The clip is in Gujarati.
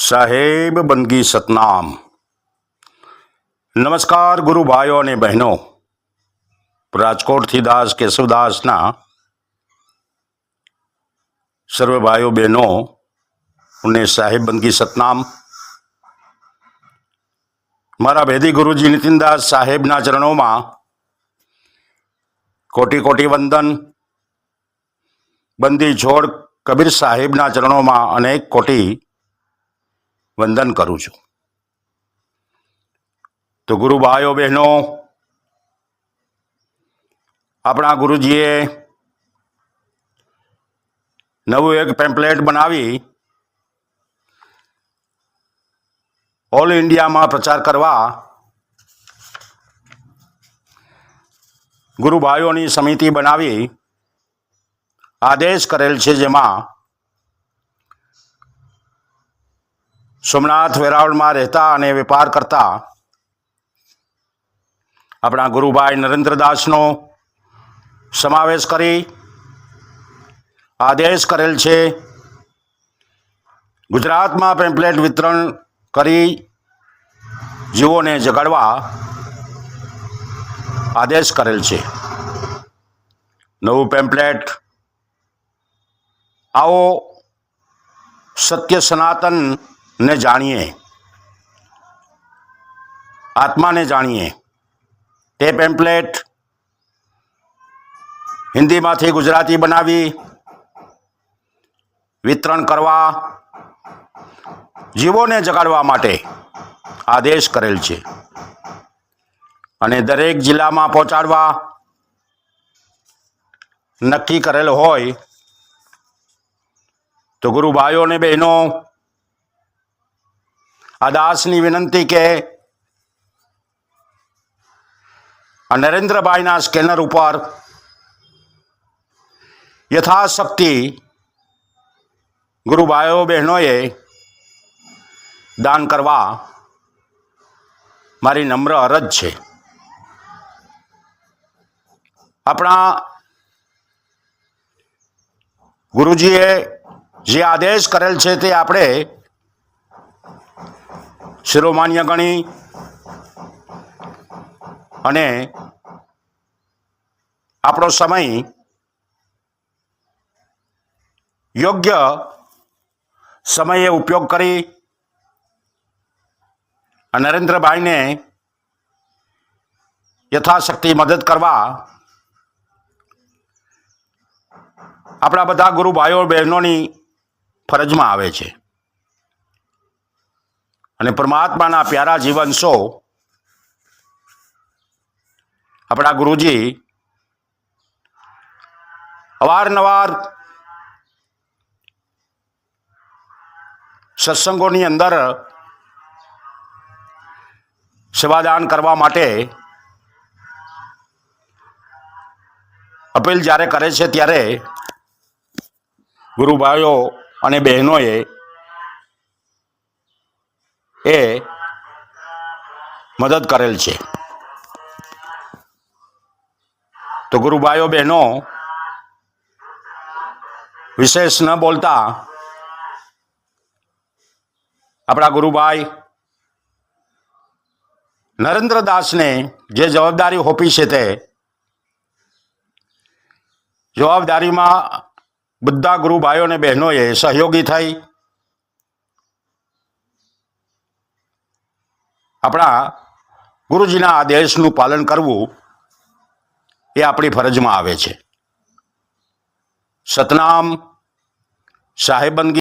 સાહેબ બંદગી સતનામ. નમસ્કાર ગુરુ ભાઈઓ અને બહેનો. રાજકોટથી દાસ કેશવદાસના સર્વ ભાઈઓ, બહેનો, અને સાહેબ બંદગી સતનામ. મારા ભેદી ગુરુજી નીતિનદાસ સાહેબના ચરણોમાં કોટી કોટી વંદન, બંદી છોડ કબીર સાહેબના ચરણોમાં અનેક કોટી વંદન કરું છું. તો ગુરુ ભાઈઓ બહેનો, આપણા ગુરુજીએ નવું એક પેમ્પલેટ બનાવી. ઓલ ઇન્ડિયામાં પ્રચાર કરવા. ગુરુ ભાઈઓની સમિતિ બનાવી. આદેશ કરેલ છે જેમાં સોમનાથ વેરાવળમાં રહેતા અને વેપાર કરતા આપણા ગુરુભાઈ નરેન્દ્રદાસનો સમાવેશ કરી આદેશ કરેલ છે. ગુજરાતમાં પેમ્પલેટ વિતરણ કરી જીવોને જગાડવા આદેશ કરેલ છે. નવું પેમ્પલેટ આવો સત્ય સનાતન ને જાણીએ. આત્માને જાણીએ. તે પેમ્પલેટ હિન્દીમાંથી ગુજરાતી બનાવી, વિતરણ કરવા, જીવોને જગાડવા માટે આદેશ કરેલ છે. અને દરેક જિલ્લામાં પહોંચાડવા નક્કી કરેલ હોય તો ગુરુ ભાઈઓ અને બહેનો આ દાસની વિનંતી કે આ નરેન્દ્રભાઈના સ્કેનર ઉપર યથાશક્તિ ગુરુભાઈઓ બહેનોએ દાન કરવા મારી નમ્ર અરજ છે. આપણા ગુરુજીએ જે આદેશ કરેલ છે તે આપણે શિરોમાન્ય ગણી અને આપણો સમય યોગ્ય સમયે ઉપયોગ કરી નરેન્દ્રભાઈને યથાશક્તિ મદદ કરવા આપણા બધા ગુરુ ભાઈઓ બહેનોની ફરજમાં આવે છે. અને પરમાત્માના પ્યારા જીવનશો આપણા ગુરુજી અવારનવાર સત્સંગોની અંદર સેવાદાન કરવા માટે અપીલ જ્યારે કરે છે ત્યારે ગુરુભાઈઓ અને બહેનોએ એ મદદ કરેલ છે. તો ગુરુભાઈઓ બહેનો, વિશેષ ન બોલતા આપણા ગુરુભાઈ નરેન્દ્રદાસને જે જવાબદારી હોપી છે તે, જવાબદારીમાં બધા ગુરુભાઈઓ અને બહેનોએ સહયોગી થઈ. આપણા ગુરુજીના આદેશનું પાલન કરવું એ આપણી ફરજમાં આવે છે. સતનામ સાહેબંદગી